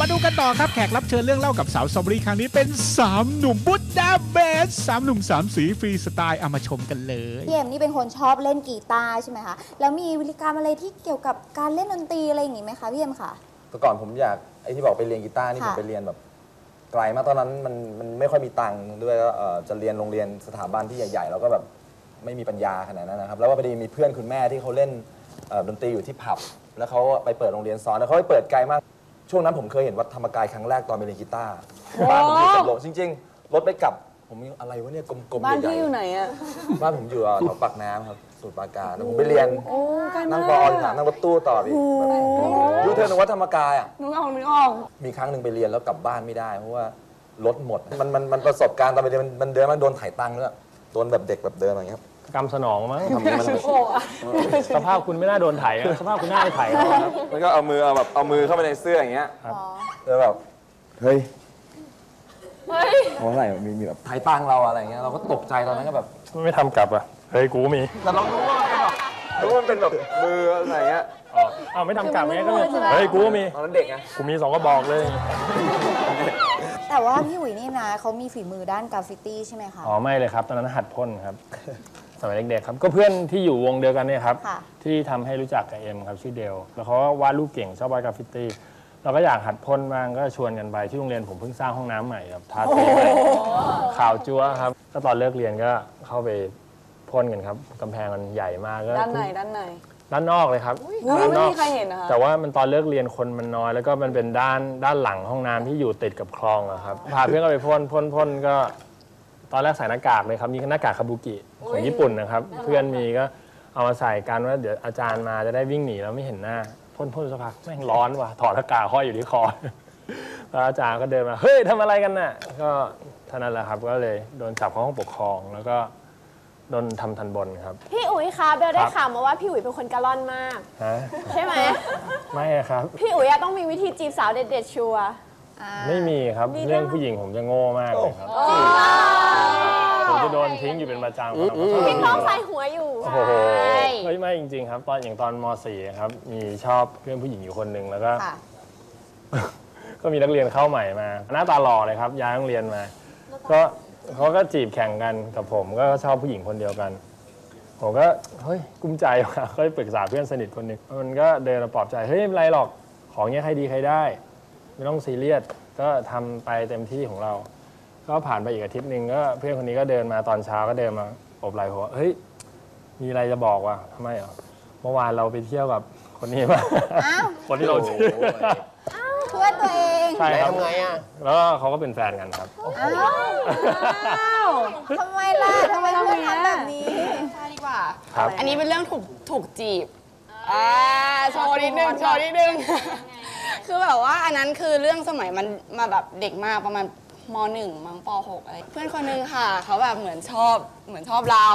มาดูกันต่อครับแขกรับเชิญเรื่องเล่ากับสาวสตรอเบอรี่ครั้งนี้เป็น 3 หนุ่มบุดดาเบสสามหนุ่มสามสีฟรีสไตล์เอามาชมกันเลยพี่เอ็มนี่เป็นคนชอบเล่นกีตาร์ใช่ไหมคะแล้วมีวิธีการอะไรที่เกี่ยวกับการเล่นดนตรีอะไรอย่างงี้ไหมคะพี่เอ็มค่ะแต่ก่อนผมอยากไอ้ที่บอกไปเรียนกีตาร์นี่ผมค่ะไปเรียนแบบไกลมากตอนนั้นมันมันไม่ค่อยมีตังค์ด้วยแล้วเอ่อจะเรียนโรงเรียนสถาบันที่ใหญ่ๆแล้วก็แบบไม่มีปัญญาขนาดนั้นนะครับ แล้วก็พอดีมีเพื่อนคุณแม่ที่เขาเล่นเอ่อดนตรีอยู่ที่ผับ แล้วเขาไปเปิดโรงเรียนสอนแล้วเขาไปเปิดไกลมาก ช่วงนั้นผมเคยเห็นวัดธรรมกายครั้งแรกตอนไปเรียนกีตาร์บ้านผมอยู่กับโลจริง ๆ รถไปกลับ ผมยังอะไรวะเนี่ยกลมๆบ้านใหญ่พี่อยู่ไหนอะๆบ้านผมอยู่อะแถวปากน้ำครับสมุทรปราการแล้วผมไปเรียนโอ้ใกล้มานั่กงปออนผ่านนั่งรถตู้ต่ออีกยูเทิร์นวัดธรรมกายอะ นึกออกนึกออก มีครั้งหนึ่งไปเรียนแล้วกลับบ้านไม่ได้เพราะว่ารถหมด มันมันมันประสบการณ์ตอนไปเรียนมันมันเดินมันโดนถ่ายตังค์ด้วยโดนแบบเด็กแบบเดินอะไรอย่างเงี้ยครับ กรรมสนองมั้ง ทำอย่างนี้มันสภาพคุณไม่น่าโดนไถอะสภาพคุณน่าไปไถเขาครับแล้วก็เอามือเอาแบบเอามือเข้าไปในเสื้ออย่างเงี้ยแล้วแบบเฮ้ยเฮ้ยเพราะอะไรมีมีแบบถ่ายตังค์เราอะไรอย่างเงี้ยเราก็ตกใจตอนนั้นก็แบบไม่ทำกลับอะ เฮ้ย กูมี แต่เรารู้ว่ามันเป็นแบบรู้ว่ามันเป็นแบบมืออะไรอย่างเงี้ยอ๋อเอาไม่ทำกลับไงก็เลยเฮ้ย กูก็มี ตอนนั้นเด็กไงกูมีสองกระบอกเลย แต่ว่าพี่อุ๋ยนี่นะเขามีฝีมือด้านกราฟฟิตี้ใช่ไหมคะ อ๋อ ไม่เลยครับ ตอนนั้นหัดพ่นครับ สมัยเด็กๆครับ ก็เพื่อนที่อยู่วงเดียวกันเนี่ยครับ ค่ะ ที่ทำให้รู้จักกับเอ็มครับชื่อเดลแล้วเขาก็วาดรูปเก่งชอบวาดกราฟฟิตี้เราก็อยากหัดพ่นบ้างก็ชวนกันไปที่โรงเรียนผมเพิ่งสร้างห้องน้ำใหม่ครับทาสีใหม่ข่าวจั๊วครับก็ตอนเลิกเรียนก็เข้าไปพ่นกันครับกำแพงมันใหญ่มากก็ด้านไหนด้านไหนด้านนอกเลยครับอุ๊ยด้านไม่นอก มีใครเห็นนะคะ แต่ว่ามันตอนเลิกเรียนคนมันน้อย แล้วก็มันเป็นด้านด้านหลังห้องน้ำที่อยู่ติดกับคลองอะครับพาเพื่อนก็ไปพ่นพ่นพ่นก็ ตอนแรกใส่หน้ากากเลยครับมีหน้ากากคาบุกิของญี่ปุ่นนะครับ เพื่อนมีก็เอามาใส่กันว่าเดี๋ยวอาจารย์มาจะได้วิ่งหนีแล้วไม่เห็นหน้าพ่นพ่นสักพักแม่งร้อนว่ะถอดหน้ากากห้อยอยู่ที่คอแล้วอาจารย์ก็เดินมาเฮ้ยทำอะไรกันน่ะก็เท่านั้นแหละครับก็เลยโดนจับเข้าห้องปกครองแล้วก็โดนทำทันบนครับ พี่อุ๋ยคะเบลได้ครับข่าวมาว่าพี่อุ๋ยเป็นคนกะล่อนมาก ฮะ ใช่ไหม ไม่ครับ พี่อุ๋ยอะต้องมีวิธีจีบสาวเด็ดๆชัวร์ ไม่มีครับมีเรื่องเรื่องผู้หญิงผมจะโง่มากเลยครับผมจะโดนทิ้งอยู่เป็นประจำครับพี่ต้องใส่หัวอยู่ โอ้โหใช่ไม่ไม่จริง ๆ ครับ ตอนอย่างตอนม .4 ครับมีชอบเพื่อนผู้หญิงอยู่คนหนึ่งแล้วก็ ค่ะ ก็มีนักเรียนเข้าใหม่มา หน้าตาหล่อเลยครับ ย้ายโรงเรียนมา ก็เขาก็จีบแข่งกันกับผม ก็ชอบผู้หญิงคนเดียวกัน ผมก็เฮ้ยกุ้มใจว่ะก็ปรึกษาเพื่อนสนิทคนหนึ่งมันก็เดินมาปลอบใจ เฮ้ยไม่เป็นไรหรอก ของเนี้ยใครดีใครได้ ไม่ต้องซีเรียสก็ทำไปเต็มที่ของเรา ก็ผ่านไปอีกอาทิตย์หนึ่งก็เพื่อนคนนี้ก็เดินมาตอนเช้าก็เดินมาโอบไหล่ผมว่าเฮ้ยมีอะไรจะบอกว่ะทำไมเหรอเมื่อวานเราไปเที่ยวกับคนนี้มา อ้าวคนที่เราเชื่อเพื่อนตัวเองใช่ครับแล้วก็เขาก็เป็นแฟนกันครับอ้าวทำไมล่ะทำไมเพื่อนทำแบบนี้ ใช่ดีกว่า ครับ อันนี้เป็นเรื่องถูกถูกจีบ อ่า โชว์นิดนึง โชว์นิดนึง คือแบบว่าอันนั้นคือเรื่องสมัยมันมาแบบเด็กมากประมาณมหนึ่งมั้งปหกอะไร เพื่อนคนนึงค่ะ เขาแบบเหมือนชอบเหมือนชอบเรา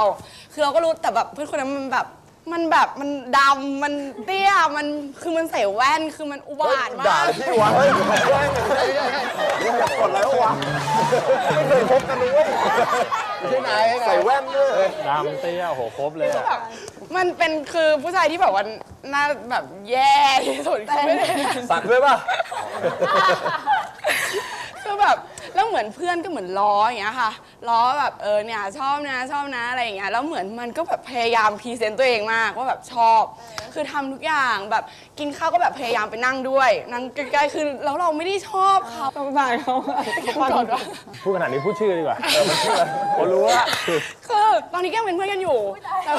คือเราก็รู้แต่แบบเพื่อนคนนั้นมันแบบ มันแบบมันดำมันเตี้ยมันคือมันใส่แว่นคือมันอุบาทมากด่าพี่วะเฮ้ยนี่จะกดอะไรวะไม่เคยพบกันเลยที่ไหนใส่แว่นด้วย ดำเตี้ยโอ้โหครบเลยอะ มันเป็นคือผู้ชายที่แบบว่าหน้าแบบแย่ที่สุดคือไม่ได้สักด้วยป่ะ คือแบบ แล้วเหมือนเพื่อนก็เหมือนล้ออย่างเงี้ยค่ะล้อแบบเออเนี่ยชอบนะชอบนะอะไรอย่างเงี้ยแล้วเหมือนมันก็แบบพยายามพรีเซนต์ตัวเองมากว่าแบบชอบ คือทำทุกอย่างแบบกินข้าวก็แบบพยายามไปนั่งด้วยนั่งใกล้ๆคือแล้วเราไม่ได้ชอบเขาสงสารเขาอะก่อนว่า พูดขนาดนี้พูดชื่อดีกว่าเออมันชื่ออะไรผมรู้ว่าคือตอนนี้ก็ยังเป็นเพื่อนกันอยู่แต่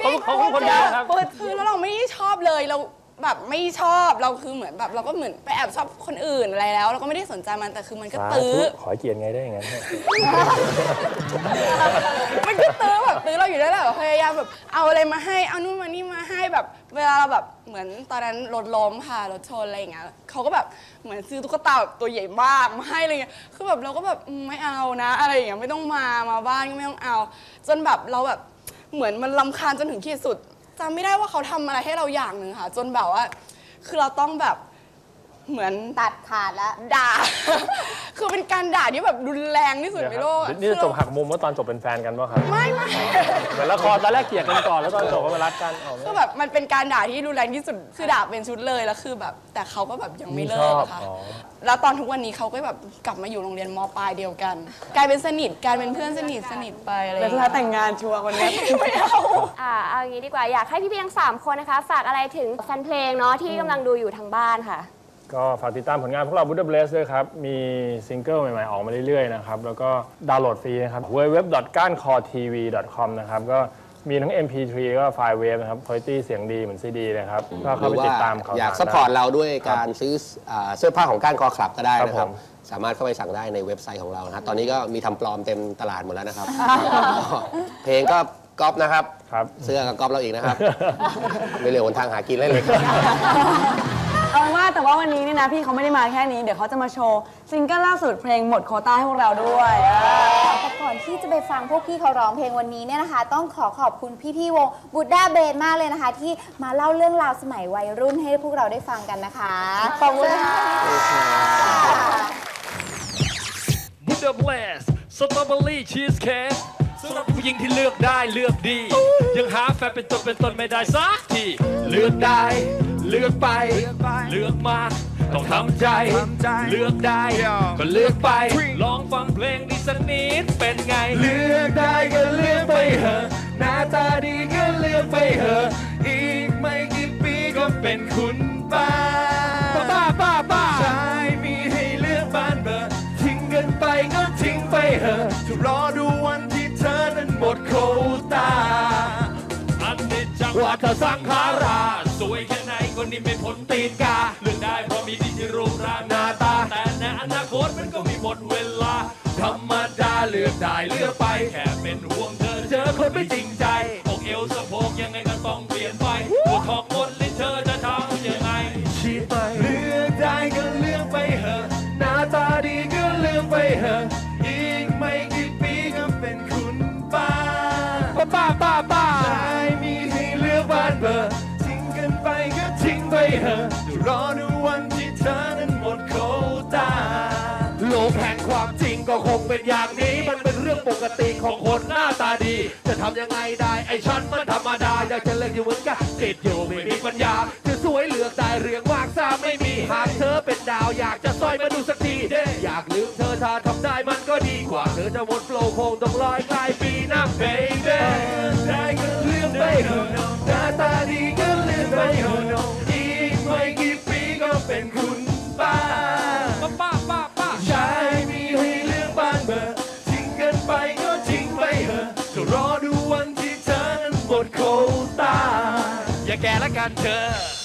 เขาเขาเขาคนเดียวครับ คือแล้วเราไม่ได้ชอบเลยเรา แบบไม่ชอบเราคือเหมือนแบบเราก็เหมือนไปแอบชอบคนอื่นอะไรแล้ว เราก็ไม่ได้สนใจมันแต่คือมันก็สาตื้อธุขอให้เกียรติไงได้อย่างนั้นมันก็ตื้อแบบตื้อเราอยู่ได้แหละแบบพยายามแบบเอาอะไรมาให้เอานู่นมานี่มาให้แบบ เวลาเราแบบเหมือนตอนนั้นรถล้มค่ะรถชนอะไรอย่างเงี้ยเขาก็แบบเหมือนซื้อตุ๊กตาแบบตัวใหญ่มากมาให้อะไรเงี้ยคือแบบเราก็แบบอืมไม่เอานะอะไรอย่างเงี้ยไม่ต้องมามาบ้านก็ไม่ต้องเอา จนแบบเราแบบเหมือนมันลำคาญจนถึงขีดสุด จำไม่ได้ว่าเขาทำอะไรให้เราอย่างหนึ่งค่ะ จนแบบว่า คือเราต้องแบบ เหมือนตัดขาดแล้ว ด่า คือเป็นการด่าที่แบบรุนแรงที่สุดในโลกอะนี่จะจบหักมุมว่าตอนจบเป็นแฟนกันป่ะครับ ไม่ไม่ เหมือนละครตอนแรกเกลียดกันก่อนแล้วตอนจบก็มารักกันอ๋อไม่ก็แบบมันเป็นการด่าที่รุนแรงที่สุดคือด่าเป็นชุดเลยแล้วคือแบบ แต่เขาก็แบบยังไม่เลิชกอบอะค่ะ อ๋อแล้วตอนทุกวันนี้เขาก็แบบกลับมาอยู่โรงเรียนมปลายเดียวกัน กลายเป็นสนิทกลายเป็นเพื่อนสนิทสนิทไปอะไรอย่างแต่สุดเงี้ยท้ายแต่งงานชัวร์คนนี้ ไม่เอา อ่าเอาอย่างนี้ดีกว่าอยากให้พี่ๆทั้งสามคนนะคะ ฝากอะไรถึงแฟนเพลงเนาะที่กำลังดูอยู่ทางบ้านค่ะ ก็ฝากติดตามผลงานพวกเรา Buddha Bless ด้วยครับ มีซิงเกิลใหม่ๆ ออกมาเรื่อยๆนะครับ แล้วก็ดาวน์โหลดฟรีนะครับ www.gankotv.com นะครับ ก็มีทั้ง MP3 ก็ไฟล์เวฟนะครับคุณภาพเสียงดีเหมือนซีดีเลยครับ ก็เข้าไปติดตามเขาอยากซัพพอร์ตเราด้วยการซื้ออ่าเสื้อผ้าของก้านคอคลับก็ได้นะคครัรับบผมสามารถเข้าไปสั่งได้ในเว็บไซต์ของเรานะครับตอนนี้ก็มีทำปลอมเต็มตลาดหมดแล้วนะครับ เพลงก็ก๊อปนะครับ ครับ เสื้อก็ก๊อปเราอีกนะครับ ไม่เหลือหนทางหากินเลยเลย เอาเป็นว่าแต่ว่าวันนี้เนี่ยนะพี่เขาไม่ได้มาแค่นี้ เดี๋ยวเขาจะมาโชว์ซิงเกิลล่าสุดเพลงหมดโควต้าให้พวกเราด้วยเออ แต่ก่อนที่จะไปฟังพวกพี่เขาร้องเพลงวันนี้เนี่ยนะคะ ต้องขอขอบคุณพี่ๆวงบูดาเบนมากเลยนะคะ ที่มาเล่าเรื่องราวสมัยวัยรุ่นให้พวกเราได้ฟังกันนะคะ ขอบคุณค่ะบูดาเบสสตรอเบอรี่ชีสเค้กสำหรับผู้หญิงที่เลือกได้เลือกดี ยังหาแฟนเป็นตัวเป็นตนไม่ได้สักที เลือกได้ เลือกไป เลือกมาต้องทำใจ เลือกได้ ก็เลือกไป ลองฟังเพลงนี้สักนิดเป็นไง เลือกได้ก็เลือกไปเถอะหน้าตาดีก็เลือกไปเถอะอีกไม่กี่ปีก็เป็นคุณป้าป้าป้าป้าใช่มีให้เลือกบ้านเบอร์ทิ้งกันไปก็ทิ้งไปเถอะจะรอดูวันที่เธอนั้นหมดโควตาอันนี้จังวัฏสังขาราสวยแค่ไห นคนนี้ไม่พ้นตีนกาเลือกได้เพราะมีดีที่รูปร่างหน้าตา แต่ในอนาคตมันก็มีหมดเวลา ธรรมดาเลือกได้เลือกไป แค่เป็นห่วงเธอเจอคนไม่จริงใจอกเอวสะโพกยังไงก็ต้องเปลี่ยนไปปวดท้องบนลิ้นเธอจะทำยังไงชีไปเลือกได้ก็เลือกไปเถอะหน้าตาดีก็เลือกไปเถอะ อย่างนี้มันเป็นเรื่องปกติของคนหน้าตาดี จะทำยังไงได้ไอ้ฉันมันธรรมดาอยากจะเลิกอยู่เหมือนกันติดอยู่ไม่มีปัญญา จะสวยเหลือกได้เรื่องมากซ้ำไม่มีหากเธอเป็นดาวอยากจะซอยมาดูสักทีเด้อยากลืมเธอถ้าทำได้มันก็ดีกว่า เธอจะหมดโฟลว์คงต้องรอยกลายปีหน้า baby ได้ก็เลือกไปเถอ จะรอดูวันที่เธอนั้นหมดโควตาอย่าแก่ละกันเธอ